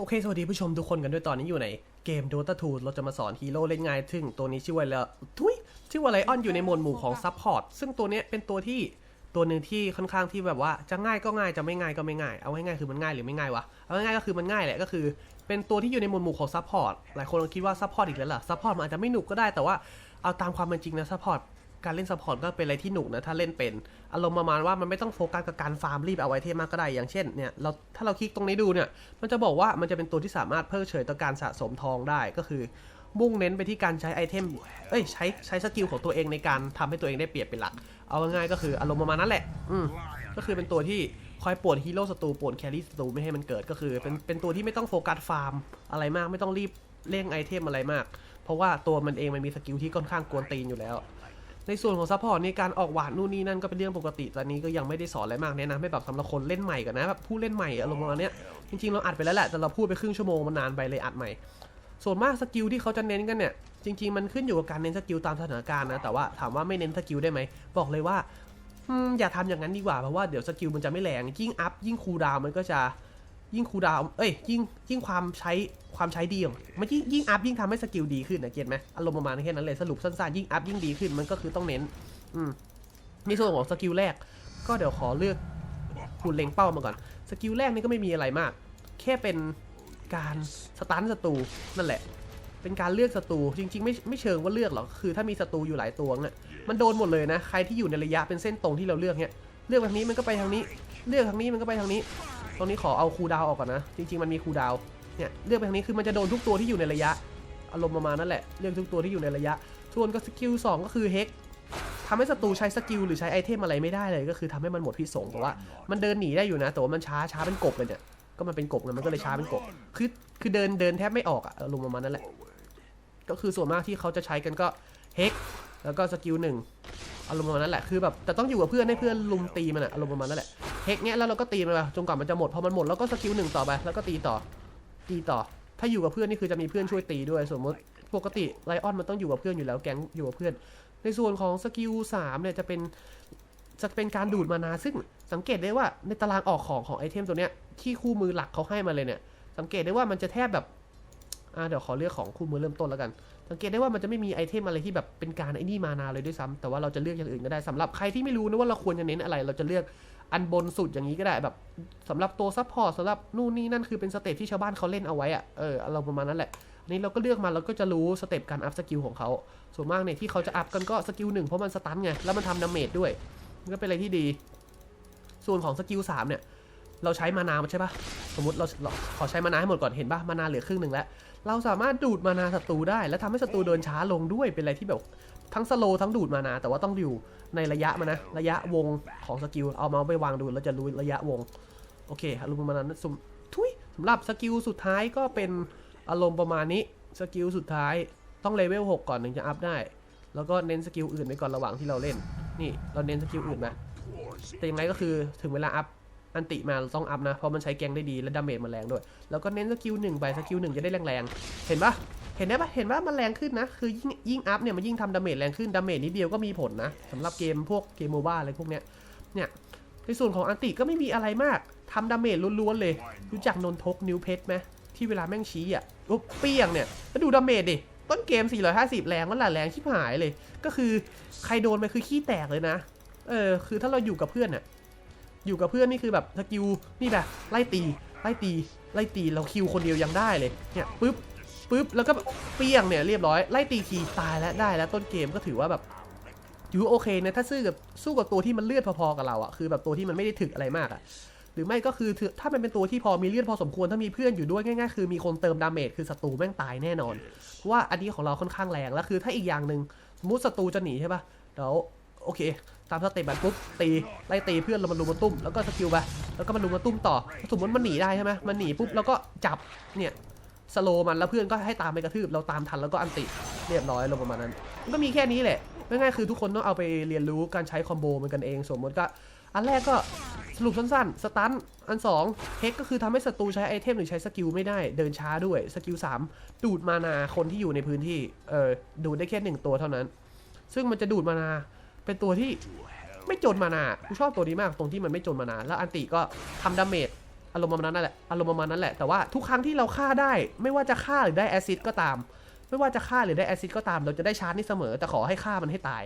โอเค สวัสดีผู้ชมทุกคนกันด้วยตอนนี้อยู่ในเกม Dota 2 เราจะมาสอนฮีโร่เล่นง่ายซึ่งตัวนี้ชื่อว่าละทุยชื่อว่าไลออนอยู่ในหมวดหมู่ของซัพพอร์ตซึ่งตัวนี้เป็นตัวที่ตัวหนึ่งที่ค่อนข้างที่แบบว่าจะง่ายก็ง่ายจะไม่ง่ายก็ไม่ง่าย เอาง่ายๆคือมันง่ายหรือไม่ง่ายวะ เอาง่ายๆก็คือมันง่ายแหละก็คือ เป็นตัวที่อยู่ในหมวดหมู่ของซัพพอร์ตหลายคนคิดว่าซัพพอร์ตอีกแล้วล่ะซัพพอร์ตมันอาจจะไม่หนุกก็ได้แต่ว่าเอาตามความเป็นจริงนะซัพพอร์ต การเล่นซัพพอร์ตก็เป็นอะไรที่หนุกนะถ้าเล่นเป็น อารมณ์ประมาณว่ามันไม่ต้องโฟกัสกับการฟาร์มรีบเอาไว้เทมมากก็ได้อย่างเช่นเนี่ยเราถ้าเราคลิกตรงนี้ดูเนี่ยมันจะบอกว่ามันจะเป็นตัวที่สามารถเพิกเฉยต่อการสะสมทองได้ก็คือมุ่งเน้นไปที่การใช้ไอเทม เอ้ยใช้ใช้สกิลของตัวเองในการทำให้ตัวเองได้เปรียบเป็นหลัก เอาง่ายก็คืออารมณ์ประมาณนั้นแหละ อืมก็คือเป็นตัวที่คอยป่วนฮีโร่ศัตรูป่วนแครี่ศัตรูไม่ให้มันเกิดก็คือเป็นเป็นตัวที่ไม่ต้องโฟกัสฟาร์มอะไรมากไม่ต้องรีบเร่งไอเทมอะไรมาก เพราะว่าตัวมันเองมันมีสกิลที่ค่อนข้างกวนตีนอยู่แล้ว ในส่วนของซัพพอร์ตในการออกหวานนู่นนี่นั่นก็เป็นเรื่องปกติตอนนี้ก็ยังไม่ได้สอนอะไรมากแนะนำให้แบบสำหรับคนเล่นใหม่กันนะแบบผู้เล่นใหม่อารมณ์ประมาณเนี้ยจริงๆเราอัดไปแล้วแหละแต่เราพูดไปครึ่งชั่วโมงมันนานไปเลยอัดใหม่ ส่วนมากสกิลที่เขาจะเน้นกันเนี่ยจริง ๆ มันขึ้นอยู่กับการเน้นสกิลตามสถานการณ์นะแต่ว่าถามว่าไม่เน้นสกิลได้ไหมบอกเลยว่าอย่าทำอย่างนั้นดีกว่าเพราะว่าเดี๋ยวสกิลมันจะไม่แรงยิ่งอัพยิ่งคูลดาวมันก็จะ ยิ่งคูดาว เอ้ย ยิ่ง ยิ่งความใช้ ความใช้ดีของมันยิ่ง ยิ่งอัพยิ่งทำให้สกิลดีขึ้นนะเก็ตไหมอารมณ์ประมาณแค่นั้นเลย สรุปสั้นๆ ยิ่งอัพยิ่งดีขึ้น มันก็คือต้องเน้น อืมในส่วนของสกิลแรก ก็เดี๋ยวขอเลือกหุ่นเล็งเป้ามาก่อน สกิลแรกนี่ก็ไม่มีอะไรมาก แค่เป็นการสตันศัตรูนั่นแหละ เป็นการเลือกศัตรูจริง ๆ ไม่ ไม่เชิงว่าเลือกหรอก คือถ้ามีศัตรูอยู่หลายตัวเนี่ยมันโดนหมดเลยนะ ใครที่อยู่ในระยะเป็นเส้นตรงที่เราเลือกเนี่ย เลือกทางนี้มันก็ไปทางนี้ เลือกทางนี้มันก็ไปทางนี้ ตรงนี้ขอเอาคูดาวออกก่อนนะ จริง ๆ มันมีคูดาวเนี่ยเลือกไปทางนี้คือมันจะโดนทุกตัวที่อยู่ในระยะ อารมณ์ประมาณนั่นแหละเลือกทุกตัวที่อยู่ในระยะส่วนกับสกิลสองก็คือเฮกทำให้ศัตรูใช้สกิลหรือใช้ไอเทมอะไรไม่ได้เลยก็คือทำให้มันหมดพิษสงแต่ว่ามันเดินหนีได้อยู่นะแต่ว่ามันช้าช้าเป็นกบเลยเนี่ยก็มันเป็นกบไงมันก็เลยช้าเป็นกบคือคือเดินเดินแทบไม่ออกอะอารมณ์ประมาณนั้นแหละ ก็คือส่วนมากที่เขาจะใช้กันก็เฮกแล้วก็สกิลหนึ่ง อารมณ์ประมาณนั้นแหละคือแบบแต่ต้องอยู่กับเพื่อนให้เพื่อนลุมตีมันอะอารมณ์ประมาณนั้นแหละเฮกเนี้ยแล้วเราก็ตีมันไปจนกว่ามันจะหมดพอมันหมดแล้วก็สกิลหนึ่งต่อไปแล้วก็ตีต่อตีต่อ ถ้าอยู่กับเพื่อนนี่คือจะมีเพื่อนช่วยตีด้วยสมมติปกติไลออนมันต้องอยู่กับเพื่อนอยู่แล้วแก๊งอยู่กับเพื่อน ในส่วนของสกิลสามเนี่ยจะเป็นจะเป็นการดูดมานาซึ่งสังเกตได้ว่าในตารางออกของของไอเทมตัวเนี้ยที่คู่มือหลักเขาให้มาเลยเนี่ยสังเกตได้ว่ามันจะแทบแบบอ่าเดี๋ยวขอเลือกของคู่มือเริ่มต้นแล้วกัน สังเกตได้ว่ามันจะไม่มีไอเทมอะไรที่แบบเป็นการไอ้นี่มานาเลยด้วยซ้ำแต่ว่าเราจะเลือกอย่างอื่นก็ได้สำหรับใครที่ไม่รู้นะว่าเราควรจะเน้นอะไร เราจะเลือกอันบนสุดอย่างนี้ก็ได้แบบสำหรับตัวซัพพอร์ตสำหรับนู่นนี่นั่นคือเป็นสเต็ปที่ชาวบ้านเขาเล่นเอาไว้อะเออเราประมาณนั้นแหละอันนี้เราก็เลือกมาเราก็จะรู้สเต็ปการอัพสกิลของเขาส่วนมากเนี่ยที่เขาจะอัพกันก็สกิลหนึ่งเพราะมันสตันไงแล้วมันทำดาเมจด้วยก็เป็นอะไรที่ดี ส่วนของสกิลสามเนี่ยเราใช้มานาใช่ปะสมมติเราเราขอใช้มานาให้หมดก่อนเห็นปะมานาเหลือครึ่งหนึ่งแล้ว เราสามารถดูดมานาศัตรูได้ และทำให้ศัตรูเดินช้าลงด้วยเป็นอะไรที่แบบทั้งสโลว์ทั้งดูดมานาแต่ว่าต้องอยู่ในระยะมันนะ ระยะวงของสกิลเอาเมาส์ไปวางดูเราจะรู้ระยะวง โอเคอารมณ์ประมาณนั้นสมทุยสำหรับสกิลสุดท้ายก็เป็นอารมณ์ประมาณนี้สกิลสุดท้ายต้องเลเวล6ก่อนถึงจะอัพได้ แล้วก็เน้นสกิลอื่นไปก่อนระหว่างที่เราเล่น นี่เราเน้นสกิลอื่นนะแต่ยังไงก็คือถึงเวลาอัพ อันติมาเราต้องอัพนะ เพราะมันใช้แกงได้ดีและดาเมจมันแรงด้วย แล้วก็เน้นสกิลหนึ่งไปสกิลหนึ่งจะได้แรงๆ เห็นปะเห็นได้ปะเห็นว่ามันแรงขึ้นนะ คือยิ่งยิ่งอัพเนี่ยมันยิ่งทำดาเมจแรงขึ้น ดาเมจนิดเดียวก็มีผลนะสำหรับเกมพวกเกมโมบ้าอะไรพวกเนี้ย เนี่ย ในส่วนของอันติก็ไม่มีอะไรมากทำดาเมจล้วนๆเลย รู้จักนนทกนิวเพชรไหมที่เวลาแม่งชี้อะอุ๊บเปี้ยงเนี่ยแล้วดูดาเมจดิต้นเกม 450 แรงมันหละแรงชิบหายเลย ก็คือใครโดนไปคือขี้แตกเลยนะ เออ คือถ้าเราอยู่กับเพื่อนน่ะ อยู่กับเพื่อนนี่คือแบบสกิลนี่แบบไล่ตีไล่ตีไล่ตีเราคิวคนเดียวยังได้เลยเนี่ยปึ๊บปึ๊บแล้วก็เปี้ยงเนี่ยเรียบร้อยไล่ตีทีตายแล้วได้แล้วต้นเกมก็ถือว่าแบบอยู่โอเคนะถ้าสู้กับสู้กับตัวที่มันเลือดพอๆกับเราอะคือแบบตัวที่มันไม่ได้ถึกอะไรมากอะหรือไม่ก็คือถ้ามันเป็นตัวที่พอมีเลือดพอสมควรถ้ามีเพื่อนอยู่ด้วยง่ายๆคือมีคนเติมดาเมจคือศัตรูแม่งตายแน่นอนเพราะว่าอันนี้ของเราค่อนข้างแรงแล้วคือถ้าอีกอย่างหนึ่งสมมติศัตรูจะหนีใช่ปะเดี๋ยวโอเค ตามสเต็ปแบบปุ๊บตีไล่ตีเพื่อนเรามันลุมมาตุ้มแล้วก็สกิลไปแล้วก็มันลุมมาตุ้มต่อสมมติมันหนีได้ใช่ไหมมันหนีปุ๊บแล้วก็จับเนี่ยสโลมันแล้วเพื่อนก็ให้ตามไปกระทืบเราตามทันแล้วก็อันติเรียบร้อยลงประมาณนั้นมันก็มีแค่นี้แหละง่ายๆคือทุกคนต้องเอาไปเรียนรู้การใช้คอมโบมันกันเอง สมมติก็ อันแรกก็สรุปสั้นๆ สตัน อัน2เฮกก็คือทำให้ศัตรูใช้ไอเทมหรือใช้สกิลไม่ได้ เดินช้าด้วย สกิล 3 ดูดมานาคนที่อยู่ในพื้นที่ เออดูดได้แค่หนึ่งตัวเท่านั้น ซึ่งมันจะดูดมานา เป็นตัวที่ไม่จนมานากูชอบตัวนี้มากตรงที่มันไม่จนมานาแล้วอันติก็ทำดาเมจอารมณ์ประมาณนั้นแหละอารมณ์ประมาณนั้นแหละแต่ว่าทุกครั้งที่เราฆ่าได้ ไม่ว่าจะฆ่าหรือได้แอซิดก็ตาม ไม่ว่าจะฆ่าหรือได้แอซิดก็ตาม เราจะได้ชาร์จนี่เสมอ แต่ขอให้ฆ่ามันให้ตาย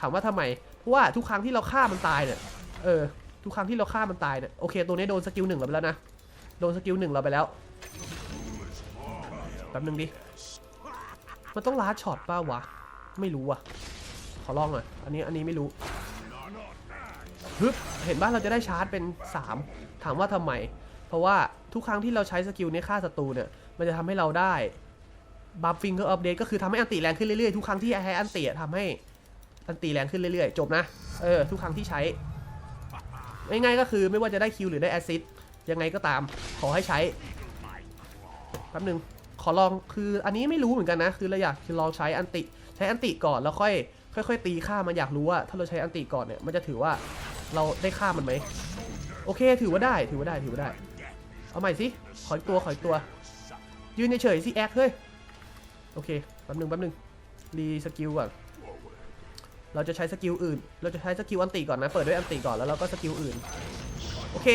ถามว่าทำไมเพราะว่าทุกครั้งที่เราฆ่ามันตายเนี่ยเออทุกครั้งที่เราฆ่ามันตายเนี่ยโอเคตัวนี้โดนสกิลหนึ่งเราไปแล้วนะโดนสกิลหนึ่งเราไปแล้วแป๊บนึงดิมันต้องลาช็อตป่าวะไม่รู้ว่ะ ขอลองหน่อยอันนี้อันนี้ไม่รู้ฮึบเห็นบ้านเราจะได้ชาร์จเป็น 3 ถามว่าทำไม เพราะว่าทุกครั้งที่เราใช้สกิลนี้ฆ่าศัตรูเนี่ยมันจะทำให้เราได้บัฟฟิงเกอร์อัปเดตก็คือทำให้อันติแรงขึ้นเรื่อยๆทุกครั้งที่ใช้อันติอะทำให้อันติแรงขึ้นเรื่อยๆ จบนะเออทุกครั้งที่ใช้ง่ายๆก็คือไม่ว่าจะได้คิวหรือได้แอซิดยังไงก็ตามขอให้ใช้แป๊บนึงขอลองคืออันนี้ไม่รู้เหมือนกันนะ คือเราอยากลองใช้อันติ ใช้อันติก่อนแล้วค่อย ค่อยๆตีค่ามันอยากรู้ว่าถ้าเราใช้อันติก่อนเนี่ยมันจะถือว่าเราได้ค่ามันไหมโอเค ถือว่าได้ถือว่าได้ถือว่าได้ เอาใหม่สิขออีกตัวขออีกตัว ยืนเฉยๆสิแอคเฮ้ยโอเคแป๊บนึงแป๊บนึงรีสกิลก่อนเราจะใช้สกิลอื่น เราจะใช้สกิลอันติก่อนนะ เปิดด้วยอันติก่อนแล้วเราก็สกิลอื่น โอเค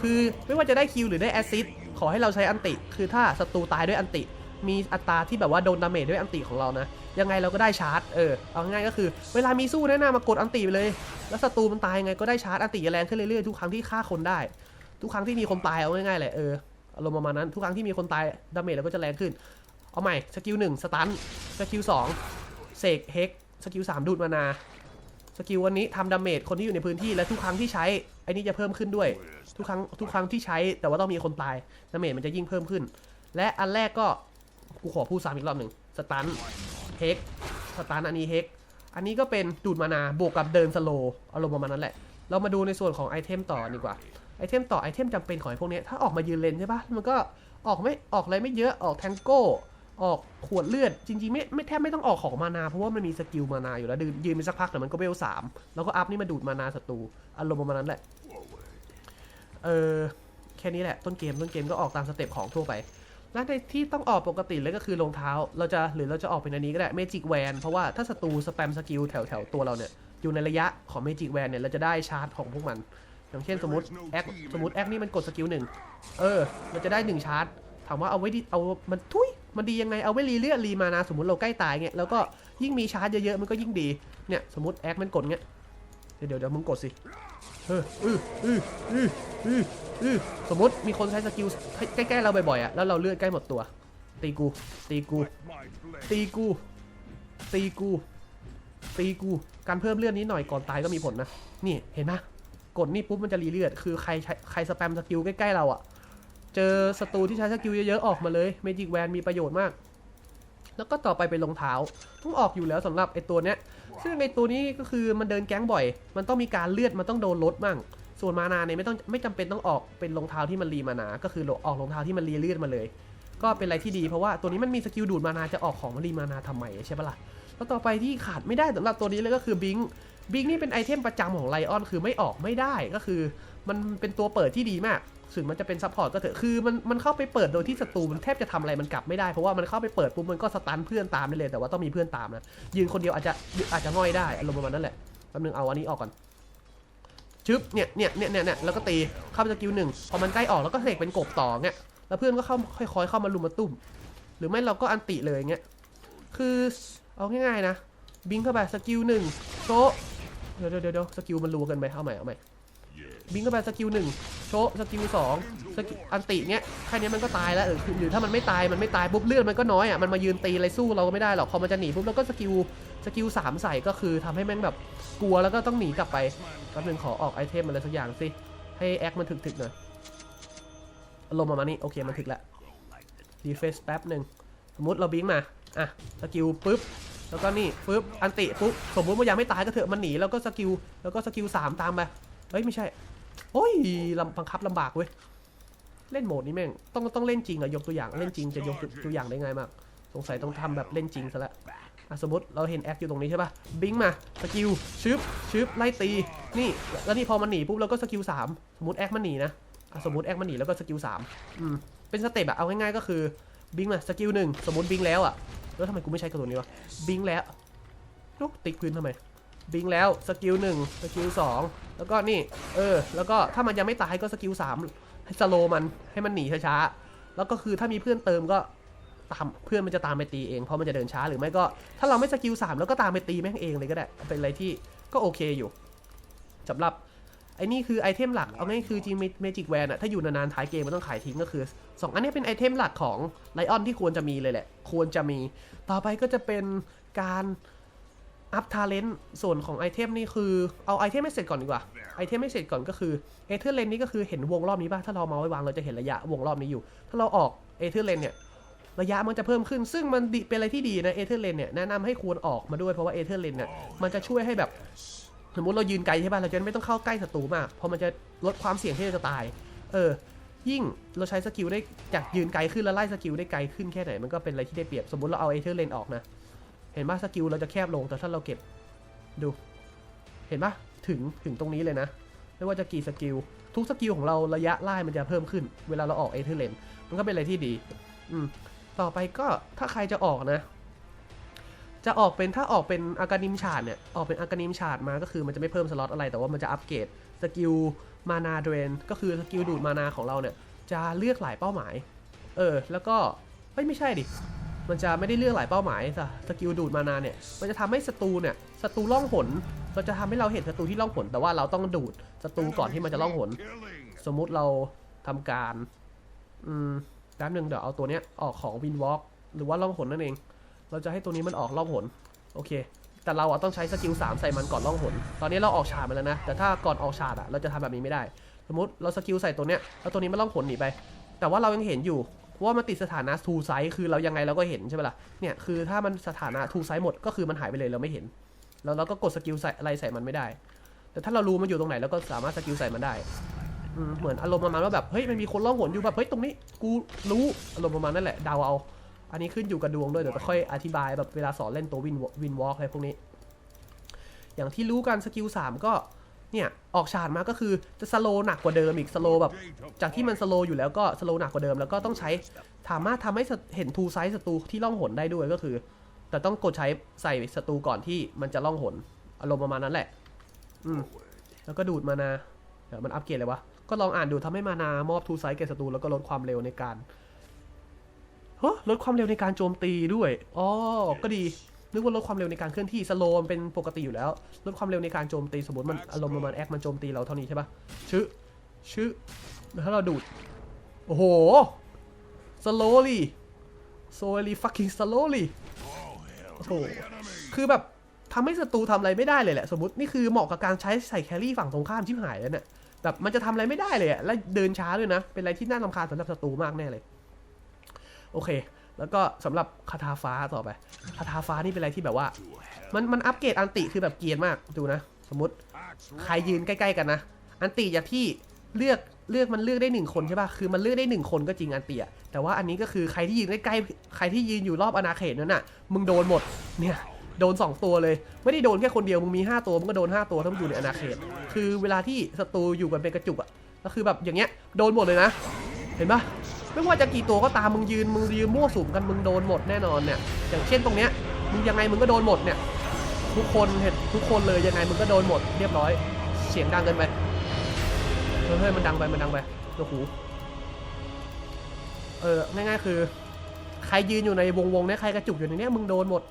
คือไม่ว่าจะได้คิวหรือได้แอซิดขอให้เราใช้อันติ คือถ้าศัตรูตายด้วยอันติ มีอัตราที่แบบว่าโดนดาเมจด้วยอันติของเรานะ ยังไงเราก็ได้ชาร์จ เออ เอาง่ายก็คือเวลามีสู้แนะนำมากดอันติไปเลย แล้วศัตรูมันตายยังไงก็ได้ชาร์จอันติจะแรงขึ้นเรื่อยๆทุกครั้งที่ฆ่าคนได้ ทุกครั้งที่มีคนตายเอาง่ายๆแหละ เออ อารมณ์ประมาณนั้น ทุกครั้งที่มีคนตายดาเมจเราก็จะแรงขึ้น เอาใหม่ สกิลหนึ่งสตัน สกิลสองเสกเฮก สกิลสามดูดมานา สกิลวันนี้ทำดาเมจคนที่อยู่ในพื้นที่และทุกครั้งที่ใช้ไอ้นี่จะเพิ่มขึ้นด้วย ทุกครั้งทุกครั้งที่ใช้แต่ว่าต้องมีคนตายดาเมจมันจะยิ่งเพิ่มขึ้น และอันแรกก็ กูขอพูดซ้ำอีกรอบหนึ่งสตันเฮกสตันอันนี้เฮกอันนี้ก็เป็นดูดมานาบวกกับเดินสโลอารมณ์ประมาณนั้นแหละ เรามาดูในส่วนของไอเทมต่อดีกว่าไอเทมต่อไอเทมจำเป็นของไอพวกนี้ถ้าออกมายืนเลนใช่ปะมันก็ออกไม่ออกอะไรไม่เยอะออกแทงโก้ออกขวดเลือดจริงๆไม่ไม่แทบไม่ต้องออกของมานา เพราะว่ามันมีสกิลมานาอยู่แล้วยืนยืนไปสักพักเดี๋ยวมันก็เวลสามแล้วก็อัพนี่มาดูดมานาศัตรูอารมณ์ประมาณนั้นแหละเออแค่นี้แหละต้นเกมต้นเกมก็ออกตามสเต็ปของทั่วไป และในที่ต้องออกปกติเลยก็คือรองเท้า เราจะหรือเราจะออกเป็นอันนี้ก็ได้เมจิกแวนเพราะว่าถ้าศัตรูสแปมสกิลแถวแถวตัวเราเนี่ย อยู่ในระยะของเมจิกแวนเนี่ย เราจะได้ชาร์จของพวกมัน อย่างเช่นสมมติแอคสมมติแอคนี่มันกดสกิลหนึ่งเออ มันจะได้หนึ่งชาร์จถามว่าเอาไว้ดีเอามันทุยมันดียังไงเอาไว้รีเลือดรีมานาสมมติเราใกล้ตายเงี้ยแล้วก็ยิ่งมีชาร์จเยอะๆมันก็ยิ่งดีเนี่ยสมมติแอคมันกดเงี้ยเดี๋ยวเดี๋ยวมึงกดสิ เอออืออืออืออืออือสมมติมีคนใช้สกิลใกล้ๆเราบ่อยๆอะแล้วเราเลือดใกล้หมดตัว ตีกู ตีกู ตีกู ตีกู ตีกู การเพิ่มเลือดนี้หน่อยก่อนตายก็มีผลนะ นี่เห็นนะกดนี่ปุ๊บมันจะรีเลือด คือใครใช้ใครสแปมสกิลใกล้ๆเราอะเจอศัตรูที่ใช้สกิลเยอะๆออกมาเลยเมจิกแวนมีประโยชน์มาก แล้วก็ต่อไปเป็นรองเท้าต้องออกอยู่แล้วสำหรับไอตัวเนี้ยซึ่งไอตัวนี้ก็คือมันเดินแก๊งบ่อย มันต้องมีการเลือดมันต้องโดนลดมั่ง ส่วนมานาเนี่ยไม่ต้องไม่จำเป็นต้องออกเป็นรองเท้าที่มันรีมานา ก็คือออกรองเท้าที่มันรีเลือดมาเลย ก็เป็นอะไรที่ดีเพราะว่าตัวนี้มันมีสกิลดูดมานาจะออกของรีมานาทำไมใช่ปะล่ะแล้วต่อไปที่ขาดไม่ได้สำหรับตัวนี้เลยก็คือบิงบิงนี่เป็นไอเทมประจำของไลออนคือไม่ออกไม่ได้ก็คือ มันเป็นตัวเปิดที่ดีมาก ถึงมันจะเป็นซัพพอร์ตก็เถอะ คือมันมันเข้าไปเปิดโดยที่ศัตรูมันแทบจะทำอะไรมันกลับไม่ได้ เพราะว่ามันเข้าไปเปิดปุ๊บมันก็สตันเพื่อนตามได้เลย แต่ว่าต้องมีเพื่อนตามนะ ยืนคนเดียวอาจจะอาจจะง่อยได้อารมณ์ประมาณนั้นแหละแป๊บนึงเอาอันนี้ออกก่อน ชึบ เนี่ยเนี่ยเนี่ยเนี่ยเนี่ยแล้วก็ตี เข้าไปสกิลหนึ่งพอมันใกล้ออกแล้วก็เสกเป็นกบต่อเงี้ย แล้วเพื่อนก็เข้าค่อยๆเข้ามาลุมมาตุ้มหรือไม่เราก็อันติเลยเงี้ย คือเอาง่ายๆนะ บิงเข้าไปสกิลหนึ่งโชะเดี๋ยวเดี๋ยวเดี๋ยวสกิลมันรัวเกันไปเอาใหม่เอาใหม่ บิงเข้าไปสกิลหนึ่งโชะสกิลสองสกิลอันติเงี้ยแค่นี้มันก็ตายแล้วหรือถ้ามันไม่ตายมันไม่ตายปุ๊บเลือดมันก็น้อยอะมันมายืนตีอะไรสู้เราก็ไม่ได้หรอกพอมันจะหนีปุ๊บเราก็สกิลสกิลสามใส่ก็คือทำให้แม่งแบบกลัวแล้วก็ต้องหนีกลับไปแป๊บนึงขอออกไอเทมอะไรสักอย่างสิให้แอคมันถึกๆหน่อยอารมณ์ประมาณนี้โอเคมันถึกแล้วรีเฟซแป๊บหนึ่งสมมติเราบิงมาอะสกิลปุ๊บแล้วก็นี่ปุ๊บอันติปุ๊บสมมติว่ายังไม่ตายก็เถอะมันหนีแล้วก็สกิลแล้วก็สกิลสามตามไป เฮ้ย ไม่ใช่ โอ้ยลำบังคับลำบากเว้ย เล่นโหมดนี้แม่ง ต้องต้องเล่นจริงอะยกตัวอย่าง เล่นจริงจะยกตัวอย่างได้ง่ายมาก สงสัยต้องทำแบบเล่นจริงซะแล้วอะสมมติเราเห็นแอคอยู่ตรงนี้ใช่ป่ะ บิงมา สกิล ชึบ ชึบ ไล่ตี นี่ แล้วนี่พอมันหนีปุ๊บเราก็สกิลสามสมมติแอคมันหนีนะอะสมมติแอคมันหนีแล้วก็สกิลสามอืม เป็นสเต็ปอะเอาง่ายๆก็คือ บิงมา สกิลหนึ่งสมมติบิงแล้วอะแล้วทำไมกูไม่ใช้กระสุนนี้วะ บิงแล้วลูกติ๊กพื้นทำไม บิงแล้วสกิลหนึ่งสกิลสองแล้วก็นี่เออ แล้วก็ถ้ามันยังไม่ตายก็สกิลสามให้สโลมันให้มันหนีช้าๆแล้วก็คือถ้ามีเพื่อนเติมก็ตามเพื่อนมันจะตามไปตีเองเพราะมันจะเดินช้าหรือไม่ก็ ถ้าเราไม่สกิลสามแล้วก็ตามไปตีแม่งเองเลยก็ได้ เป็นอะไรที่ก็โอเคอยู่สำหรับไอ้นี่คือไอเทมหลัก เอาง่ายคือจริงเมจิกแวนอะถ้าอยู่นานๆท้ายเกมมันต้องขายทิ้งก็คือสองอันนี้เป็นไอเทมหลักของไลออนที่ควรจะมีเลยแหละ ควรจะมี ต่อไปก็จะเป็นการ อัพทาเลนต์ส่วนของไอเทมนี่คือเอาไอเทมไม่เสร็จก่อนดีกว่าไอเทมไม่เสร็จก่อนก็คือเอเธอร์เลนนี่ก็คือเห็นวงรอบนี้ป่ะถ้าเราเมาไว้วางเราจะเห็นระยะวงรอบนี้อยู่ ถ้าเราออกเอเธอร์เลนเนี่ยระยะมันจะเพิ่มขึ้น ซึ่งมันเป็นอะไรที่ดีนะเอเธอร์เลนเนี่ยแนะนำให้ควรออกมาด้วยเพราะว่าเอเธอร์เลนเนี่ยมันจะช่วยให้แบบสมมติเรายืนไกลใช่ป่ะเราจะไม่ต้องเข้าใกล้ศัตรูมากเพราะมันจะลดความเสี่ยงที่จะตาย เออ ยิ่งเราใช้สกิลได้จากยืนไกลขึ้นแล้วไล่สกิลได้ไกลขึ้นแค่ไหนมันก็เป็นอะไรที่ได้เปรียบสมมติเราเอาเอเธอร์เลนออกนะ ห็นป่ะสกิลเราจะแคบลงแต่ถ้าเราเก็บดูเห็นป่ะถึงถึงตรงนี้เลยนะ ไม่ว่าจะกี่สกิล ทุกสกิลของเราระยะไล่มันจะเพิ่มขึ้น เวลาเราออกเอเธอร์เลนมันก็เป็นอะไรที่ดี อืมต่อไปก็ถ้าใครจะออกนะ จะออกเป็นถ้าออกเป็นอากานิมชาดเนี่ยออกเป็นอากานิมชาดมาก็คือมันจะไม่เพิ่มสล็อตอะไรแต่ว่ามันจะอัปเกรดสกิลมานาเดรนก็คือสกิลดูดมานาของเราเนี่ยจะเลือกหลายเป้าหมาย เออ แล้วก็เอ้ยไม่ใช่ดิ มันจะไม่ได้เลือกหลายเป้าหมายสกิลดูดมานาเนี่ย มันจะทำให้ศัตรูเนี่ยศัตรูล่องหนเราจะทำให้เราเห็นศัตรูที่ล่องหนแต่ว่าเราต้องดูดศัตรูก่อนที่มันจะล่องหนสมมุติเราทำการอืมแป๊บหนึ่งเดี๋ยวเอาตัวเนี้ยออกของวินวอล์กหรือว่าล่องหนนั่นเอง เราจะให้ตัวนี้มันออกล่องหนโอเค แต่เราอะต้องใช้สกิลสามใส่มันก่อนล่องหนตอนนี้เราออกฉาดมาแล้วนะ แต่ถ้าก่อนออกฉาดอะเราจะทำแบบนี้ไม่ได้ สมมติเราสกิลใส่ตัวเนี้ยแล้วตัวนี้มันล่องหนหนีไป แต่ว่าเรายังเห็นอยู่ ว่ามันติดสถานะทูไซส์คือเรายังไงเราก็เห็นใช่ไหมล่ะเนี่ยคือถ้ามันสถานะทูไซส์หมดก็คือมันหายไปเลยเราไม่เห็น แล้วเราก็กดสกิลใส่อะไรใส่มันไม่ได้ แต่ถ้าเรารู้มันอยู่ตรงไหนเราก็สามารถสกิลใส่มันได้เหมือนอารมณ์ประมาณว่าแบบเฮ้ยมันมีคนล่องหนอยู่แบบเฮ้ยตรงนี้กูรู้อารมณ์ประมาณนั่นแหละเดาเอา อันนี้ขึ้นอยู่กับดวงด้วยเดี๋ยวจะค่อยอธิบายแบบเวลาสอนเล่นตัววินวินวอล์กอะไรพวกนี้ อย่างที่รู้กันสกิลสามก็ เนี่ยออกฉาดมาก็คือจะสโลหนักกว่าเดิมอีกสโลแบบจากที่มันสโลอยู่แล้วก็สโลหนักกว่าเดิมแล้วก็ต้องใช้สามารถทำให้เห็นทูไซส์ศัตรูที่ล่องหนได้ด้วยก็คือ แต่ต้องกดใช้ใส่ศัตรูก่อนที่มันจะล่องหนอารมณ์ประมาณนั้นแหละ อืมแล้วก็ดูดมานาเดี๋ยวมันอัปเกรดเลยวะก็ลองอ่านดูทำให้มานามอบทูไซส์แก่ศัตรูแล้วก็ลดความเร็วในการเฮ้ลดความเร็วในการโจมตีด้วยอ๋อก็ดี นึกว่าลดความเร็วในการเคลื่อนที่สโลมเป็นปกติอยู่แล้วลดความเร็วในการโจมตีสมมติมันอารมณ์ประมาณแอคมันโจมตีเราเท่านี้ใช่ปะชึชึแล้วถ้าเราดูด โอ้โห slowly slowly fucking slowly โอ้โหคือแบบทำให้ศัตรูทำอะไรไม่ได้เลยแหละ สมมตินี่คือเหมาะกับการใช้ใส่แครี่ฝั่งตรงข้ามชิบหายแล้วเนี่ยแบบมันจะทำอะไรไม่ได้เลยอะและเดินช้าด้วยนะ เป็นอะไรที่น่ารำคาญสำหรับศัตรูมากแน่เลย โอเค แล้วก็สำหรับคาถาฟ้าต่อไปคาถาฟ้านี่เป็นอะไรที่แบบว่า มันมันอัปเกรดอันติคือแบบเกียนมากดูนะ สมมติใครยืนใกล้ๆกันนะ อันติอย่างที่เลือกเลือกมันเลือกได้หนึ่งคนใช่ป่ะคือมันเลือกได้หนึ่งคนก็จริงอันติอะแต่ว่าอันนี้ก็คือใครที่ยืนใกล้ๆใครที่ยืนอยู่รอบอาณาเขตนั้นน่ะ มึงโดนหมดเนี่ยโดน 2 ตัวเลย ไม่ได้โดนแค่คนเดียวมึงมี 5 ตัวมึงก็โดน 5 ตัวถ้ามึงอยู่ในอาณาเขต คือเวลาที่ศัตรูอยู่กันเป็นกระจุกอะก็คือแบบอย่างเงี้ยโดนหมดเลยนะ เห็นปะ ไม่ว่าจะกี่ตัวก็ตามมึงยืนมึงยืนมั่วสุมกันมึงโดนหมดแน่นอนเนี่ย อย่างเช่นตรงเนี้ยมึงยังไงมึงก็โดนหมดเนี่ย ทุกคนเห็นทุกคนเลยยังไงมึงก็โดนหมดเรียบร้อย เสียงดังเกินไปเฮ้ยมันดังไปมันดังไปโอ้โหเออง่ายๆคือ ใครยืนอยู่ในวงวงๆเนี่ยใครกระจุกอยู่ในเนี้ยมึงโดนหมด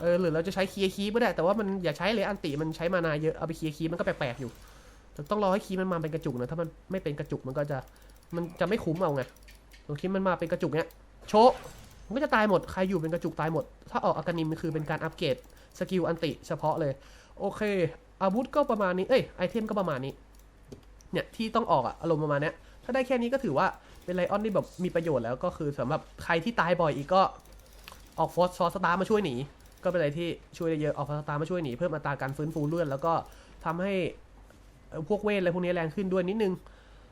เออหรือเราจะใช้เคลียร์คีก็ได้แต่ว่ามันอย่าใช้เลยอันติมันใช้มานาเยอะเอาไปเคลียร์คีมันก็แปลกๆอยู่ต้องรอให้คีมันมาเป็นกระจุกนะถ้ามันไม่เป็นกระจุกมันก็จะมันจะไม่คุ้มเอาไง ตรงคีย์มันมาเป็นกระจุกเนี้ยโชมันก็จะตายหมด ใครอยู่เป็นกระจุกตายหมด ถ้าออกอากานิมมันคือเป็นการอัปเกรดสกิลอันติเฉพาะเลย โอเค อาวุธก็ประมาณนี้ เอ้ย ไอเทมก็ประมาณนี้ เนี่ยที่ต้องออกอะอารมณ์ประมาณเนี้ยถ้าได้แค่นี้ก็ถือว่าเป็นไลออนที่แบบมีประโยชน์แล้วก็คือสำหรับใครที่ตายบ่อยอีกก็ออกฟอสฟอสตาร์มาช่วยหนี ก็เป็นอะไรที่ช่วยได้เยอะออกฟอสตาร์มาช่วยหนีเพิ่มอัตราการฟื้นฟูเลือดแล้วก็ทำให้พวกเวทอะไรพวกนี้แรงขึ้นด้วยนิดนึง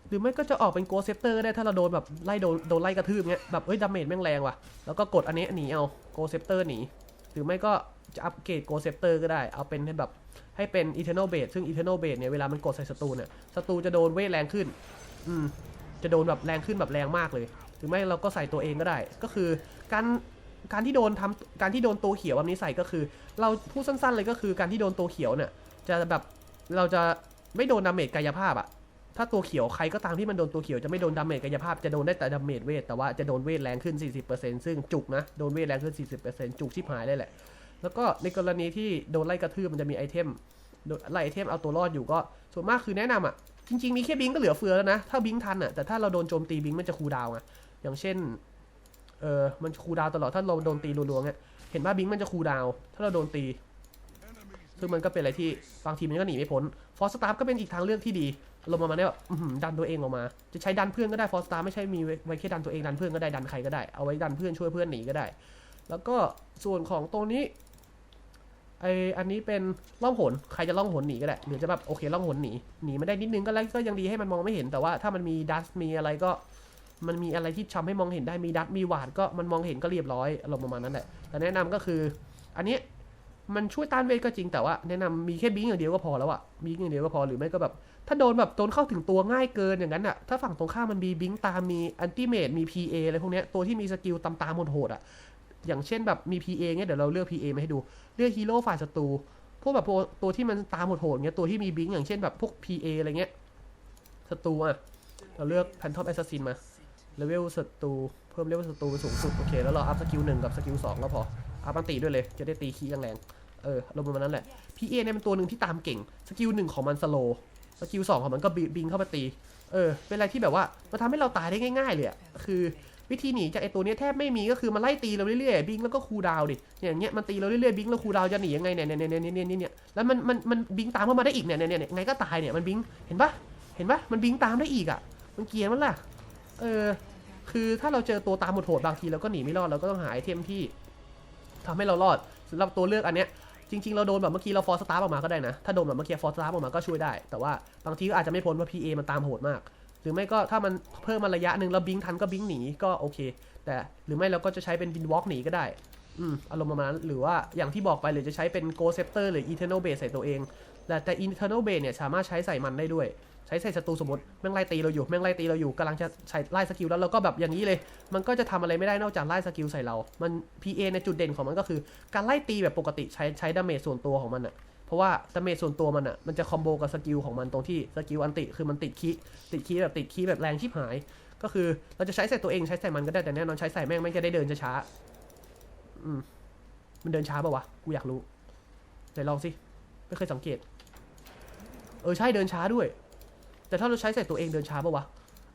หรือไม่ก็จะออกเป็นโกเซปเตอร์ก็ได้ถ้าเราโดนแบบไล่โดนโดนไล่กระทืบเงี้ยแบบเอ้ยดาเมจแม่งแรงว่ะแล้วก็กดอันนี้หนีเอาโกเซปเตอร์หนีหรือไม่ก็จะอัปเกรดโกเซปเตอร์ก็ได้เอาเป็นแบบให้เป็น Eternal Base ซึ่ง Eternal Base เนี่ยเวลามันกดใส่ศัตรูเนี่ยศัตรูจะโดนเวทแรงขึ้นอืมจะโดนแบบแรงขึ้นแบบแรงมากเลย หรือไม่เราก็ใส่ตัวเองก็ได้ ก็คือการการที่โดนทำการที่โดนตัวเขียวแบบนี้ใส่ก็คือ เราพูดสั้นๆเลยก็คือการที่โดนตัวเขียวเนี่ยจะแบบเราจะไม่โดนดาเมจกายภาพอะ ถ้าตัวเขียวใครก็ตามที่มันโดนตัวเขียวจะไม่โดนดาเมจกายภาพจะโดนได้แต่ดาเมจเวทแต่ว่าจะโดนเวทแรงขึ้น 40%ซึ่งจุกนะ โดนเวทแรงขึ้น 40%จุกชิบหายเลยแหละ แล้วก็ในกรณีที่โดนไล่กระทืบมันจะมีไอเทมไล่ไอเทมเอาตัวรอดอยู่ก็ ส่วนมากคือแนะนำอะ จริง ๆ มีแค่บิงก็เหลือเฟือแล้วนะ ถ้าบิงทันอะแต่ถ้าเราโดนโจมตีบิงมันจะคูดาวน์ไงอย่างเช่นเออมันคูดาวตลอดถ้าเราโดนตีรัวๆเนี่ยเห็นว่าบิงมันจะคูดาวถ้าเราโดนตีซึ่งมันก็เป็นอะไรที่บางทีมันก็หนีไม่พ้นฟอสตาร์ก็เป็นอีกทางเลือกที่ดี ลงมามาเนี่ยแบบดันตัวเองออกมา จะใช้ดันเพื่อนก็ได้ฟอสตาร์ไม่ใช่มีไว้แค่ดันตัวเองดันเพื่อนก็ได้ดันใครก็ได้เอาไว้ดันเพื่อนช่วยเพื่อนหนีก็ได้ แล้วก็ส่วนของตรงนี้ไออันนี้เป็นล่องหนใครจะล่องหนหนีก็ได้หรือจะแบบโอเคล่องหนหนีหนีไมาได้นิดนึงก็แล้วก็ยังดีให้มันมองไม่เห็นแต่ว่าถ้ามันมีดัสมีอะไรก็มันมีอะไรที่ทำให้มองเห็นได้มีดัสมีหวาดก็มันมองเห็นก็เรียบร้อยอารมณ์ประมาณนั้นแหละแต่แนะนำก็คือ อันนี้มันช่วยต้านเวทก็จริงแต่ว่าแนะนำมีแค่บิงอย่างเดียวก็พอแล้วอะบิงอย่างเดียวก็พอหรือไม่ก็แบบ ถ้าโดนแบบโดนเข้าถึงตัวง่ายเกินอย่างนั้นอะถ้าฝั่งตรงข้ามมันมีบิงตามมีอันติเมตมี PA อะไรพวกเนี้ยตัวที่มีสกิลตามตามโหดๆอะอย่างเช่นแบบมี PA เงี้ยเดี๋ยวเราเลือก PA มาให้ดู เลือกฮีโร่ฝ่ายศัตรูพวกแบบตัวที่มันตามโหดๆเงี้ยตัวที่มีบิงอย่างเช่นแบบพวก PA อะไรเงี้ยศัตรูอะเราเลือกแพนทอปแอสซัสซินมาเลเวลศัตรูเพิ่มเลเวลศัตรูไปสูงสุดโอเคแล้วเราอัพสกิลหนึ่งกับสกิลสองก็พออัพอันตีด้วยเลยจะได้ตีคีย์แรงๆเออลงประมาณนั้นแหละ PA เนี่ยเป็นตัวหนึ่งที่ตามเก่งสกิลหนึ่งของมันสโล สกิลสองของมันก็บิบิงเข้ามาตี เออ เป็นอะไรที่แบบว่ามันทำให้เราตายได้ง่ายๆเลยอะคือวิธีหนีจากไอตัวนี้แทบไม่มีก็คือมันไล่ตีเราเรื่อยๆบิงแล้วก็คูดาวดิอย่างเงี้ยมันตีเราเรื่อยๆบิงแล้วคูดาวจะหนียังไงเนี่ยเนี่ยเนี่ยเนี่ยเนี่ยเนี่ยแล้วมันมันมันบิงตามเข้ามาได้อีกเนี่ยเนี่ยเนี่ยไงก็ตายเนี่ยมันบิงเห็นปะเห็นปะมันบิงตามได้อีกอะ มันเกียนมันล่ะ เออ คือถ้าเราเจอตัวตามโหดๆบางทีเราก็หนีไม่รอดเราก็ต้องหาไอเทมที่ทำให้เรารอดสำหรับตัวเลือกอันเนี้ย จริง ๆ เราโดนแบบเมื่อกี้เราฟอร์สตาร์ออกมาก็ได้นะ ถ้าโดนแบบเมื่อกี้ฟอร์สตาร์ออกมาก็ช่วยได้ แต่ว่าบางทีก็อาจจะไม่พ้นว่า PA มันตามโหดมาก หรือไม่ก็ถ้ามันเพิ่มมาระยะหนึ่งแล้วบิงทันก็บิงหนีก็โอเค แต่หรือไม่เราก็จะใช้เป็นบินวอล์กหนีก็ได้อืมอารมณ์ประมาณนั้นหรือว่าอย่างที่บอกไปหรือจะใช้เป็นโกเซปเตอร์หรืออีเทอร์โนเบสใส่ตัวเอง แต่แต่อีเทอร์โนเบสเนี่ยสามารถใช้ใส่มันได้ด้วย ใช้ใส่ศัตรูสมมติแม่งไล่ตีเราอยู่แม่งไล่ตีเราอยู่กำลังจะใช้ไล่สกิลแล้วเราก็แบบอย่างนี้เลย มันก็จะทำอะไรไม่ได้นอกจากไล่สกิลใส่เรา มัน PA ในจุดเด่นของมันก็คือ การไล่ตีแบบปกติใช้ใช้ดาเมจส่วนตัวของมันอะเพราะว่าดาเมจส่วนตัวมันอะมันจะคอมโบกับสกิลของมันตรงที่สกิลอันติคือมันติดคีติดคีแบบติดคีแบบแรงชิบหาย ก็คือเราจะใช้ใส่ตัวเองใช้ใส่มันก็ได้แต่แน่นอนใช้ใส่แม่งไม่งจะได้เดินช้าอืมมันเดินช้าป่าวะกูอยากรู้ไหนลองสิไม่เคยสังเกต เออใช่เดินช้าด้วย แต่ถ้าเราใช้ใส่ตัวเองเดินช้าป่าวะ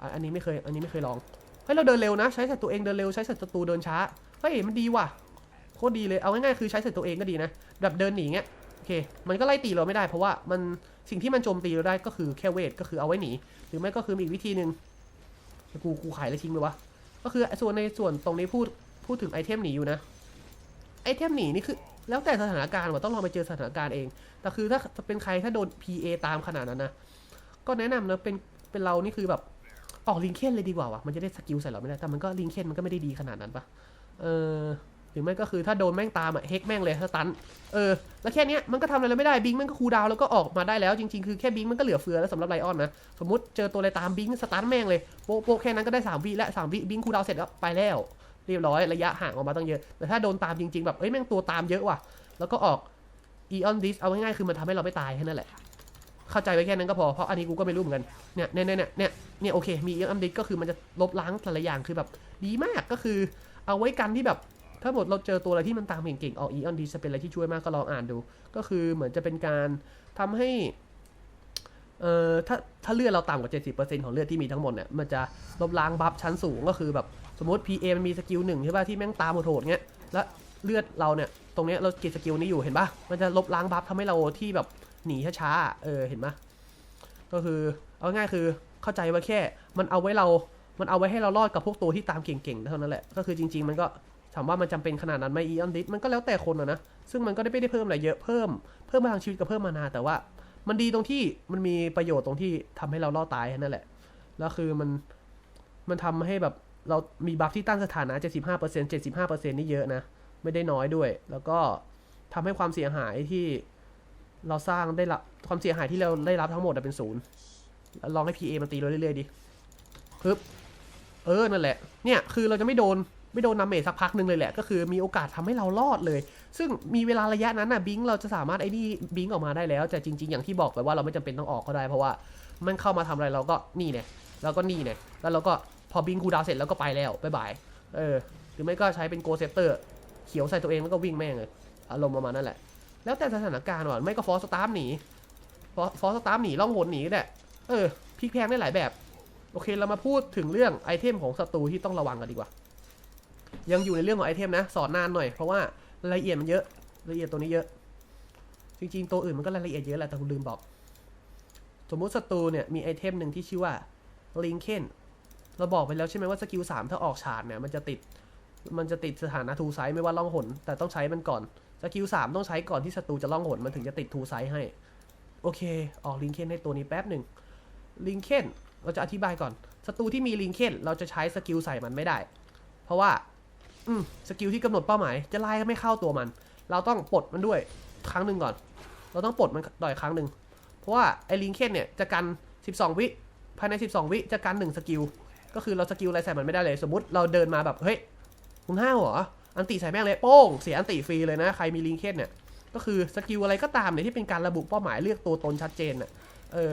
อะอันนี้ไม่เคยอันนี้ไม่เคยลองเฮ้ยเราเดินเร็วนะ ใช้ใส่ตัวเองเดินเร็วใช้ใส่ศัตรูเดินช้าเฮ้ยมันดีว่ะโคตรดีเลยเอาง่ายๆคือใช้ใส่ตัวเองก็ดีนะแบบเดินหนีเงี้ยโอเค มันก็ไล่ตีเราไม่ได้เพราะว่ามันสิ่งที่มันโจมตีเราได้ก็คือแค่เวทก็คือเอาไว้หนีหรือไม่ก็คือมีอีกวิธีหนึ่งกูกูขายแล้วทิ้งไปวะก็คือส่วนในส่วนตรงนี้พูดพูดถึงไอเทมหนีอยู่นะไอเทมหนีนี่คือแล้วแต่สถานการณ์ว่าต้องลองไปเจอสถานการณ์เอง แต่คือถ้าเป็นใครถ้าโดน PA ตามขนาดนั้นนะ ก็แนะนำนะเป็นเป็นเรานี่คือแบบออกลิงเคนเลยดีกว่าวะมันจะได้สกิลใส่เราไม่ได้แต่มันก็ลิงเคนมันก็ไม่ได้ดีขนาดนั้นปะเออหรือไม่ก็คือถ้าโดนแม่งตามอะเฮกแม่งเลยสตันเออแล้วแค่นี้มันก็ทำอะไรไม่ได้บิงมันก็คูลดาวน์แล้วก็ออกมาได้แล้ว จริง ๆ คือแค่บิงมันก็เหลือเฟือแล้วสำหรับไลออนนะสมมติเจอตัวอะไรตามบิงสตันแม่งเลยโป๊ะโป๊ะแค่นั้นก็ได้สามวิและสามวิบิงคูลดาวน์เสร็จแล้วไปแล้วเรียบร้อยระยะห่างออกมาตั้งเยอะ แต่ถ้าโดนตามจริง ๆ แบบ เอ้ย แม่งตัวตามเยอะว่ะ แล้วก็ออกอีออนดิสเอาง่ายๆ คือมันทำให้เราไม่ตายแค่นั้นแหละ เข้าใจไว้แค่นั้นก็พอ เพราะอันนี้กูก็ไม่รู้เหมือนกัน เนี่ยเนี่ยเนี่ยเนี่ยเนี่ยโอเค มีเอ็มดิก็คือมันจะลบล้างแต่ละอย่างคือแบบดีมากก็คือเอาไว้กันที่แบบถ้าหมดเราเจอตัวอะไรที่มันตามเก่งๆออกอีออนดีจะเป็นอะไรที่ช่วยมากก็ลองอ่านดู ก็คือเหมือนจะเป็นการทำให้เอ่อถ้าถ้าเลือดเราต่ำกว่า 70%ของเลือดที่มีทั้งหมดเนี่ยมันจะลบล้างบัฟชั้นสูงก็คือแบบสมมติ PA มันมีสกิลหนึ่งใช่ป่ะที่แม่งตามโหดเงี้ยแล้วเลือดเราเนี่ยตรงเนี้ยเราเก็บสกิลนี้อยู่เห็นป่ะมันจะลบล้างบัฟทำให้เราที่แบบ หนีช้าๆ เออ เห็นป่ะก็คือ เอาง่ายคือเข้าใจว่าแค่ มันเอาไว้เรา มันเอาไว้ให้เรารอดกับพวกตัวที่ตามเก่งๆ เท่านั้นแหละ ก็คือจริง ๆ มันก็ถามว่ามันจำเป็นขนาดนั้นไหมอีออนดิสมันก็แล้วแต่คนนะ ซึ่งมันก็ได้ไม่ได้เพิ่มอะไรเยอะ เพิ่ม เพิ่มพลังชีวิตกับเพิ่มมานา แต่ว่า มันดีตรงที่มันมีประโยชน์ตรงที่ทำให้เรารอดตายแค่นั่นแหละ แล้วคือมัน มันทำให้แบบเรามีบัฟที่ตั้งสถานะ 75% 75%นี่เยอะนะ ไม่ได้น้อยด้วย แล้วก็ทำให้ความเสียหายที่ เราสร้างได้รับความเสียหายที่เราได้รับทั้งหมดเป็นศูนย์ลองให้ PA มันตีเราเรื่อยๆดิปึ๊บเออนั่นแหละเนี่ยคือเราจะไม่โดนไม่โดนนาเมจสักพักหนึ่งเลยแหละ ก็คือมีโอกาสทำให้เรารอดเลย ซึ่งมีเวลาระยะนั้นน่ะบิงเราจะสามารถไอ้นี่บิงออกมาได้แล้ว แต่จริง ๆ อย่างที่บอกไปว่าเราไม่จำเป็นต้องออกก็ได้ เพราะว่ามันเข้ามาทำอะไรเราก็นี่เนี่ยเราก็นี่เนี่ยแล้วเราก็พอบิงคูดาวเสร็จแล้วก็ไปแล้วบายบายเออหรือไม่ก็ใช้เป็นโกเซปเตอร์เขียวใส่ตัวเองแล้วก็วิ่งแม่งเลยอารมณ์ประมาณนั้นแหละ แล้วแต่สถานการณ์ว่ะไม่ก็ฟอสตาร์มหนีฟอสตาร์มหนีล่องหนหนีก็ได้เออพลิกแพงได้หลายแบบ โอเคเรามาพูดถึงเรื่องไอเทมของศัตรูที่ต้องระวังกันดีกว่า ยังอยู่ในเรื่องของไอเทมนะ สอนนานหน่อยเพราะว่ารายละเอียดมันเยอะรายละเอียดตัวนี้เยอะ จริงๆ ตัวอื่นมันก็รายละเอียดเยอะแหละแต่คุณลืมบอก สมมุติศัตรูเนี่ยมีไอเทมหนึ่งที่ชื่อว่าลิงเคนเราบอกไปแล้วใช่ไหมว่าสกิลสามถ้าออกฉาดเนี่ยมันจะติด มันจะติดสถานะทูไซส์ไม่ว่าล่องหน แต่ต้องใช้มันก่อนสกิลสามต้องใช้ก่อนที่ศัตรูจะล่องหนมันถึงจะติดทูไซส์ให้ โอเค ออกลิงเคนให้ตัวนี้แป๊บหนึ่งลิงเคนเราจะอธิบายก่อนศัตรูที่มีลิงเคนเราจะใช้สกิลใส่มันไม่ได้ เพราะว่าอืมสกิลที่กำหนดเป้าหมายจะไล่ไม่เข้าตัวมัน เราต้องปลดมันด้วยครั้งหนึ่งก่อน เราต้องปลดมันต่อยครั้งหนึ่งเพราะว่าไอ้ลิงเคนเนี่ยจะกัน 12 วิภายใน 12 วิจะกัน1สกิลก็คือเราสกิลอะไรใส่มันไม่ได้เลย สมมติเราเดินมาแบบเฮ้ย มึงห้าวเหรอ อันติใส่แม่งเลยโป้ง เสียอันติฟรีเลยนะ ใครมีลิงเคนเนี่ย ก็คือสกิลอะไรก็ตามเนี่ยที่เป็นการระบุเป้าหมายเลือกตัวตนชัดเจนอะเออ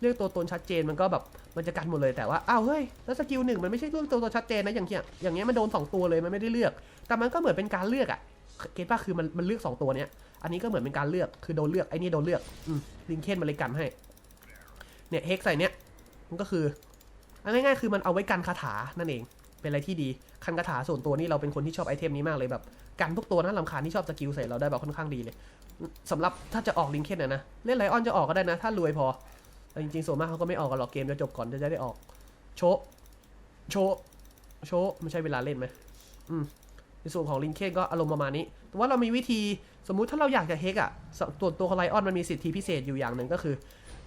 เลือกตัวตนชัดเจนมันก็แบบมันจะกันหมดเลยแต่ว่าอ้าวเฮ้ยแล้วสกิลหนึ่งมันไม่ใช่เลือกตัวตนชัดเจนนะอย่างเงี้ยอย่างเงี้ยมันโดนสองตัวเลยมันไม่ได้เลือก แต่มันก็เหมือนเป็นการเลือกอะเก็ตป่ะคือมันมันเลือกสองตัวเนี้ยอันนี้ก็เหมือนเป็นการเลือกคือโดนเลือกไอ้นี่โดนเลือกอืมลิงเคนมันเลยกันให้เนี่ยเฮกใส่เนี้ยมันก็คือง่ายๆคือมันเอาไว้กันคาถานั่นเอง เป็นอะไรที่ดี คันคาถาส่วนตัวนี่เราเป็นคนที่ชอบไอเทมนี้มากเลยแบบกันพวกตัวน่าลำคาญที่ชอบสกิลใส่เราได้แบบค่อนข้างดีเลยสำหรับถ้าจะออกลิงเคนนะนะเล่นไลออนจะออกก็ได้นะ ถ้ารวยพอแต่จริงๆส่วนมากเขาก็ไม่ออกกันหรอกเกมจะจบก่อนจะได้ออก โชโชโชไม่ใช่เวลาเล่นไหมอืมในส่วนของลิงเคนก็อารมณ์ประมาณนี้ แต่ว่าเรามีวิธีสมมุติถ้าเราอยากจะเฮกอะสตัวตัวของไลออนมันมีสิทธิพิเศษอยู่อย่างหนึ่งก็คือ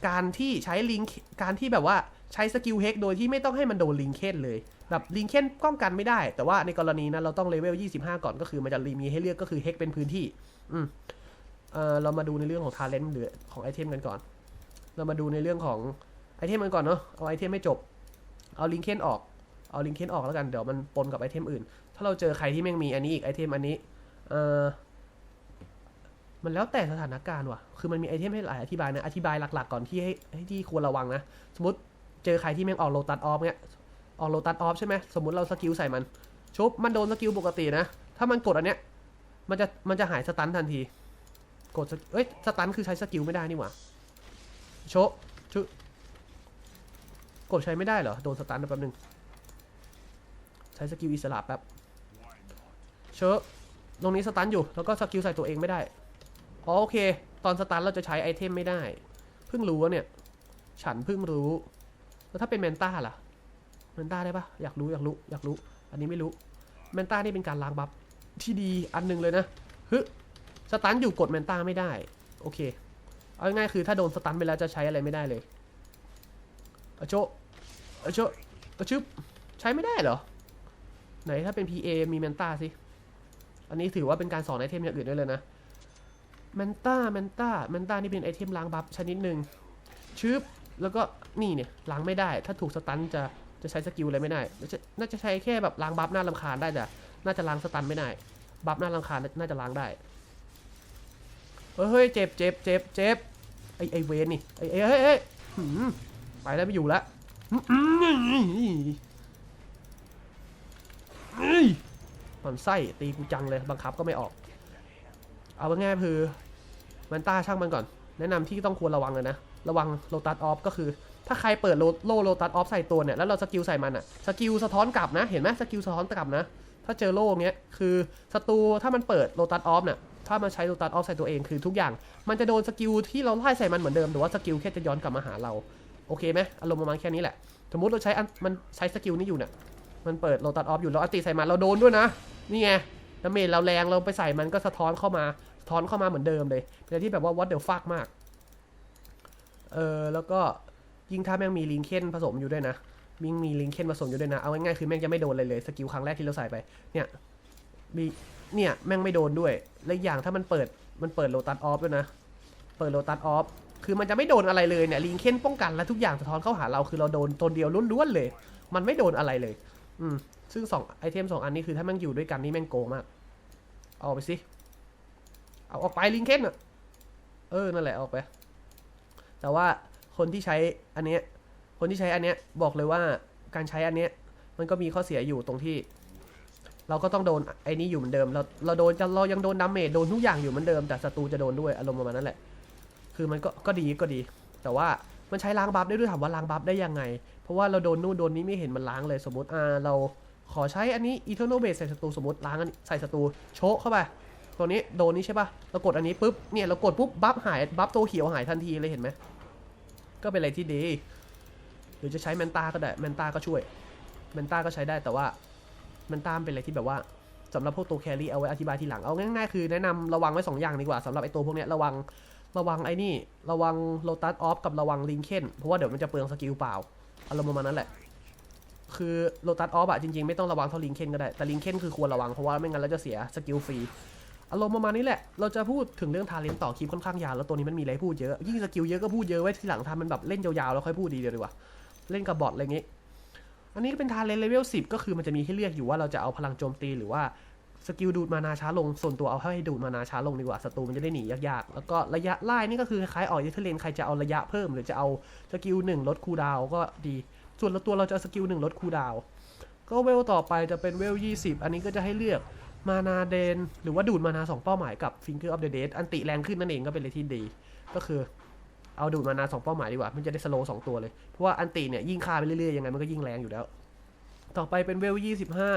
การที่ใช้ลิงการที่แบบว่าใช้สกิลเฮกโดยที่ไม่ต้องให้มันโดนลิงเคนเลย แบบลิงเคนป้องกันไม่ได้ แต่ว่าในกรณีนั้นเราต้องเลเวล 25 ก่อนก็คือมันจะมีให้เลือกก็คือเฮกเป็นพื้นที่ อืมเออเรามาดูในเรื่องของทาเลนต์หรือของไอเทมกันก่อน เรามาดูในเรื่องของไอเทมกันก่อนเนาะเอาไอเทมไม่จบ เอาลิงเคนออก เอาลิงเคนออกแล้วกันเดี๋ยวมันปนกับไอเทมอื่น ถ้าเราเจอใครที่แม่งมีอันนี้อีกไอเทมอันนี้เออมันแล้วแต่สถานการณ์ว่ะ คือมันมีไอเทมให้หลายอธิบายนะ อธิบายหลักๆ ก่อนที่ให้ให้ที่ควรระวังนะ สมมติเจอใครที่แม่งออกโลตัสออฟเนี่ย ออกโลตัสออฟใช่ไหมสมมติเราสกิลใส่มันชุบมันโดนสกิลปกตินะ ถ้ามันกดอันเนี้ยมันจะมันจะหายสตันทันที กดเอ้ยสตันคือใช้สกิลไม่ได้นี่หว่าโชชุกดใช้ไม่ได้เหรอ โดนสตันแป๊บนึง ใช้สกิลอิสระแป๊บเชอะตรงนี้สตันอยู่ แล้วก็สกิลใส่ตัวเองไม่ได้ อ๋อโอเค ตอนสตันเราจะใช้ไอเทมไม่ได้ เพิ่งรู้ว่าเนี่ย ฉันเพิ่งรู้ แล้วถ้าเป็นแมนต้าล่ะ แมนต้าได้ปะอยากรู้อยากรู้อยากรู้ อันนี้ไม่รู้แมนต้านี่เป็นการล้างบัฟที่ดีอันหนึงเลยนะฮึสตันอยู่กดแมนต้าไม่ได้ โอเค เอาง่ายๆคือถ้าโดนสตันไปแล้วจะใช้อะไรไม่ได้เลยอโชอโชอะชึบใช้ไม่ได้เหรอ ไหนถ้าเป็น PA มีแมนต้าสิ อันนี้ถือว่าเป็นการสอนไอเทมอย่างอื่นด้วยเลยนะแมนต้าแมนต้าแมนต้านี่เป็นไอเทมล้างบัฟชนิดหนึ่งชึบแล้วก็นี่เนี่ยล้างไม่ได้ ถ้าถูกสตันจะ จะใช้สกิลอะไรไม่ได้ น่าจะใช้แค่แบบล้างบัฟหน้าลำคาญได้แต่น่าจะล้างสตันไม่ได้ บัฟหน้าลำคาญน่าจะล้างได้ เฮ้ยเจ็บเจ็บเจ็บเจ็บไอไอเวนนี่ ไอไอเฮ้ยเฮ้ยไปแล้วไม่อยู่ล้วอื้อหือเฮ้ยมันไส้ตีกูจังเลยบังคับก็ไม่ออก เอาง่ายๆคือมันต้าช่างมันก่อน แนะนำที่ต้องควรระวังเลยนะ ระวังโลตัสออฟก็คือ ถ้าใครเปิดโลโลโลตัสออฟใส่ตัวเนี่ยแล้วเราสกิลใส่มันอะสกิลสะท้อนกลับนะ เห็นไหมสกิลสะท้อนกลับนะ ถ้าเจอโล่เงี้ยคือศัตรูถ้ามันเปิดโลตัสออฟเนี่ยถ้ามันใช้โลตัสออฟใส่ตัวเองคือทุกอย่าง มันจะโดนสกิลที่เราไล่ใส่มันเหมือนเดิมแต่ว่าสกิลแค่จะย้อนกลับมาหาเราโอเคไหมอารมณ์ประมาณแค่นี้แหละสมมติเราใช้มันใช้สกิลนี้อยู่เนี่ยมันเปิดโลตัสออฟอยู่แล้วอัติใส่มันเราโดนด้วยนะนี่ไงดาเมจเราแรงเราไปใส่มันก็สะท้อนเข้ามาสะท้อนเข้ามาเหมือนเดิมเลยเป็นที่แบบว่า what the fuck มากเออแล้วก็ ยิ่งถ้าแม่งมีลิงเคนผสมอยู่ด้วยนะมิงมีลิงเคนผสมอยู่ด้วยนะ เอาง่ายๆคือแม่งจะไม่โดนเลยเลย สกิลครั้งแรกที่เราใส่ไป เนี่ยมีเนี่ยแม่งไม่โดนด้วย และอีกอย่างถ้ามันเปิดมันเปิดโลตัสออฟด้วยนะ เปิดโลตัสออฟ คือมันจะไม่โดนอะไรเลยเนี่ยลิงเคนป้องกันและทุกอย่างสะท้อนเข้าหาเราคือเราโดนตัวเดียวล้วนๆเลย มันไม่โดนอะไรเลย อืม ซึ่งสองไอเทมสองอันนี้คือถ้าแม่งอยู่ด้วยกันนี่แม่งโกงมาก เอาไปสิ เอาออกไปลิงเคนอะเออ นั่นแหละออกไป แต่ว่า คนที่ใช้อันเนี้ยคนที่ใช้อันเนี้ยบอกเลยว่าการใช้อันเนี้ยมันก็มีข้อเสียอยู่ตรงที่ เราก็ต้องโดนไอ้นี้อยู่เหมือนเดิม เราเราโดนจะเรายังโดนดาเมจโดนทุกอย่างอยู่เหมือนเดิม แต่ศัตรูจะโดนด้วยอารมณ์ประมาณนั้นแหละ คือมันก็ก็ดีก็ดี แต่ว่ามันใช้ล้างบัฟได้ด้วยถามว่าล้างบัฟได้ยังไง เพราะว่าเราโดนนู่นโดนนี้ไม่เห็นมันล้างเลยสมมติอ่าเราขอใช้อันนี้ eternal base ใส่ศัตรูสมมติล้างอันนี้ใส่ศัตรูโชะเข้าไปตัวนี้โดนนี้ใช่ปะเรากดอันนี้ปุ๊บเนี่ยเรากดปุ๊บบัฟหายบัฟตัวเขียวหายทันทีเลยเห็นไหม ก็เป็นอะไรที่ดี หรือจะใช้แมนตาก็ได้แมนตาก็ช่วยแมนตาก็ใช้ได้แต่ว่าแมนตาเป็นอะไรที่แบบว่าสำหรับพวกตัวแครี่เอาไว้อธิบายทีหลังเอาง่ายๆคือแนะนำระวังไว้สองอย่างดีกว่าสำหรับไอตัวพวกเนี้ยระวังระวังไอ้นี่ระวังโลตัสออฟกับระวังลิงเคนเพราะว่าเดี๋ยวมันจะเปลืองสกิลเปล่าอารมณ์ประมาณนั้นแหละ คือโลตัสออฟอะจริงๆ ไม่ต้องระวังเท่าลิงเคนก็ได้แต่ลิงเคนคือควรระวังเพราะว่าไม่งั้นเราจะเสียสกิลฟรี อารมณ์ประมาณนี้แหละ เราจะพูดถึงเรื่องทาเลนต่อคลิปค่อนข้างยาวแล้วตัวนี้มันมีอะไรพูดเยอะ ยิ่งสกิลเยอะก็พูดเยอะไว้ทีหลังทำมันแบบเล่นยาวๆแล้วค่อยพูดดีเดียวดีกว่า เล่นกับบอทอะไรอย่างงี้อันนี้ก็เป็นทาเลนเลเวล10ก็คือมันจะมีให้เลือกอยู่ว่าเราจะเอาพลังโจมตีหรือว่าสกิลดูดมานาช้าลง ส่วนตัวเอาให้ดูดมานาช้าลงดีกว่าศัตรูมันจะได้หนียากๆ แล้วก็ระยะไล่นี่ก็คือคล้ายๆออกยูเทเลนใครจะเอาระยะเพิ่ม หรือจะเอาสกิลหนึ่งลดคูดาวก็ดี ส่วนละตัวเราจะเอาสกิลหนึ่งลดคูดาวก็เวลต่อไปจะเป็นเวล20อันนี้ก็จะให้เลือก มานาเดน หรือว่าดูดมานาสองเป้าหมายกับ Finger of the Dead อันติแรงขึ้นนั่นเองก็เป็นเลยที่ดี ก็คือเอาดูดมานาสองเป้าหมายดีกว่า มันจะได้สโลสองตัวเลย เพราะว่าอันติเนี่ยยิ่งฆ่าไปเรื่อยๆยังไงมันก็ยิ่งแรงอยู่แล้ว ต่อไปเป็นเวลยี่สิบห้า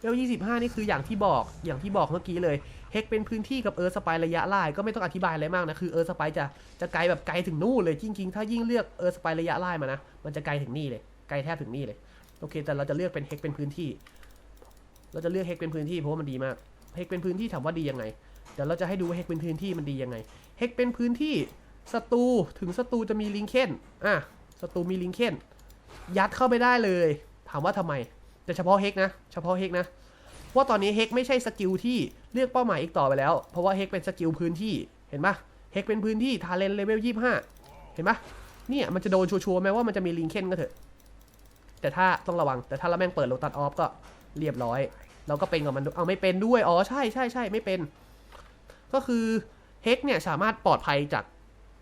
เวลยี่สิบห้านี่คืออย่างที่บอกอย่างที่บอกเมื่อกี้เลยเฮกเป็นพื้นที่กับเอิร์ธสไประยะไล่ก็ไม่ต้องอธิบายอะไรมากนะคือเอิร์ธสไปจะจะไกลแบบไกลถึงนู่นเลยจริงๆ ถ้ายิ่งเลือกเอิร์ธสไประยะไล่มานะมันจะไกลถึงนี่เลยไกลแทบถึงนี่เลยโอเค แต่เราจะเลือกเป็นเฮกเป็นพื้นที่ เราจะเลือกเฮกเป็นพื้นที่เพราะว่ามันดีมากเฮกเป็นพื้นที่ถามว่าดียังไงเดี๋ยวเราจะให้ดูว่าเฮกเป็นพื้นที่มันดียังไงเฮกเป็นพื้นที่ศัตรูถึงศัตรูจะมีลิงเคนอะศัตรูมีลิงเคนยัดเข้าไปได้เลย ถามว่าทำไมแต่เฉพาะเฮกนะ เฉพาะเฮกนะเพราะว่าตอนนี้เฮกไม่ใช่สกิลที่เลือกเป้าหมายอีกต่อไปแล้ว เพราะว่าเฮกเป็นสกิลพื้นที่เห็นปะเฮกเป็นพื้นที่ทาเลนเลเวลยี่ห้าเห็นปะเนี่ยมันจะโดนชัวร์ๆแม้ว่ามันจะมีลิงเคนก็เถอะ แต่ถ้าต้องระวังแต่ถ้าเราแม่งเปิดโลตัสออฟก็เรียบร้อย เราก็เป็นกับมันเอาไม่เป็นด้วยอ๋อใช่ใช่ใช่ไม่เป็น ก็คือเฮกเนี่ยสามารถปลอดภัยจาก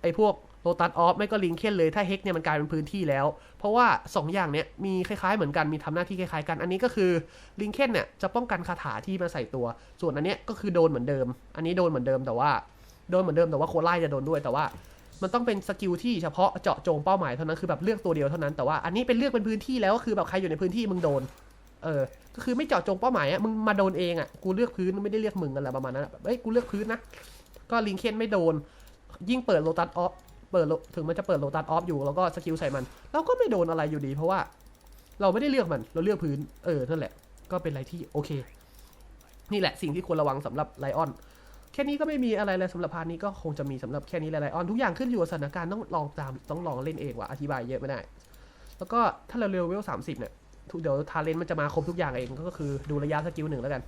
ไอ้พวกโลตัสออฟไม่ก็ลิงเคนเลยถ้าเฮกเนี่ยมันกลายเป็นพื้นที่แล้ว เพราะว่า 2 อย่างเนี่ยมีคล้ายๆเหมือนกันมีทำหน้าที่คล้ายๆกัน อันนี้ก็คือลิงเคนเนี่ยจะป้องกันคาถาที่มาใส่ตัว ส่วนอันเนี้ยก็คือโดนเหมือนเดิม อันนี้โดนเหมือนเดิมแต่ว่าโดนเหมือนเดิมแต่ว่าโคไล่จะโดนด้วยแต่ว่า มันต้องเป็นสกิลที่เฉพาะเจาะจงเป้าหมายเท่านั้นคือแบบเลือกตัวเดียวเท่านั้นแต่ว่าอันนี้เป็นเลือกเป็นพื้นที่แล้วก็คือแบบใครอยู่ในพื้นที่มึงโดน เออ ก็คือไม่เจาะจงเป้าหมายอะมึงมาโดนเองอะกูเลือกพื้นไม่ได้เลือกมึงกันแหละประมาณนั้นแบบเอ้ยกูเลือกพื้นนะ ก็ลิงเคนไม่โดน ยิ่งเปิดโลตัสออฟ เปิดถึงมันจะเปิดโลตัสออฟอยู่แล้วก็สกิลใส่มัน เราก็ไม่โดนอะไรอยู่ดี เพราะว่า เราไม่ได้เลือกมัน เราเลือกพื้น เออ นั่นแหละ ก็เป็นอะไรที่โอเค นี่แหละสิ่งที่ควรระวังสำหรับไลออนแค่นี้ก็ไม่มีอะไรเลยสำหรับพาร์ทนี้ก็คงจะมีสำหรับแค่นี้หละไลออนทุกอย่างขึ้นอยู่กับสถานการณ์ต้องลองตามต้องลองเล่นเองว่ะอธิบายเยอะไม่ได้ แล้วก็ถ้าเราเร็วเวลสามสิบเนี่ย ทุกเดี๋ยวทาเลนต์มันจะมาครบทุกอย่างเองก็คือดูระยะสกิลหนึ่งแล้วกัน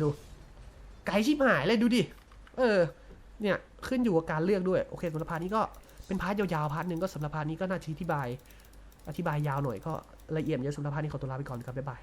ดูไกลชิบหายเลยดูดิ เออ เนี่ยขึ้นอยู่กับการเลือกด้วย โอเคสำหรับพาร์ทนี้ก็เป็นพาร์ทยาวๆพาร์ทหนึ่งก็สำหรับพาร์ทนี้ก็น่าจะอธิบาย อธิบายยาวหน่อยก็ละเอียดเยอะสำหรับพาร์ทนี้ขอตัวลาไปก่อนครับบ๊ายบาย